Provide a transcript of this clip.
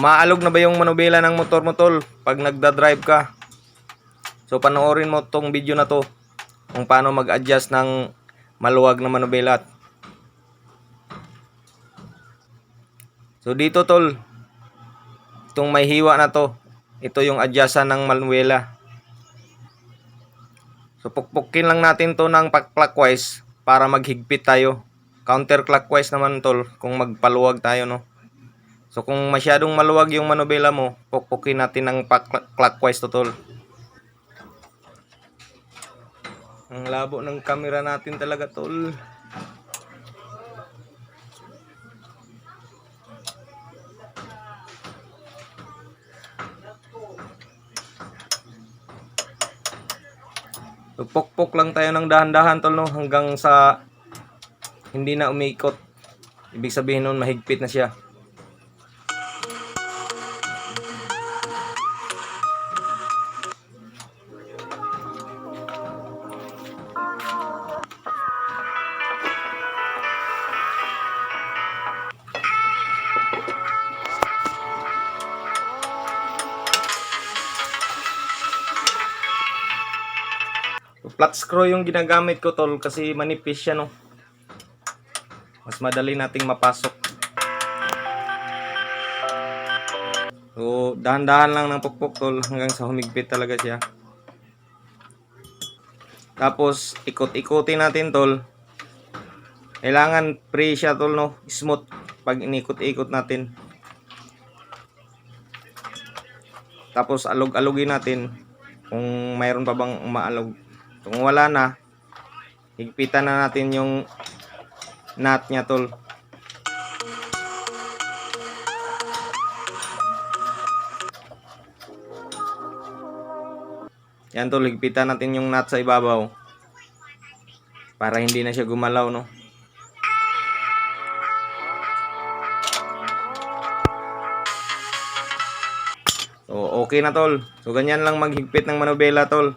Umaalog na ba yung manubela ng motor mo tol pag nagda-drive ka? So panoorin mo tong video na to kung paano mag-adjust ng maluwag na manubela. So dito tol, itong may hiwa na to, ito yung adjustan ng manuela. So pukpukin lang natin to ng clockwise para maghigpit tayo. Counterclockwise naman tol kung magpaluwag tayo no. So kung masyadong maluwag yung manubela mo, pukpukin natin ng clockwise to tol. Ang labo ng camera natin talaga tol. Pukpok lang tayo ng dahan-dahan tol no hanggang sa hindi na umiikot. Ibig sabihin nun mahigpit na siya. Flat screw yung ginagamit ko tol kasi manipis siya no. Mas madali nating mapasok. So, dahan-dahan lang ng pukpok tol hanggang sa humigpit talaga siya. Tapos, ikot-ikutin natin tol. Kailangan pre siya tol no, smooth pag inikot-ikot natin. Tapos alog-alogin natin kung mayroon pa bang umaalog. Kung wala na, higpitan na natin yung nut niya tol. Yan tol, higpitan natin yung nut sa ibabaw. Para hindi na siya gumalaw, no? So, okay na tol. So, ganyan lang maghigpit ng manobela tol.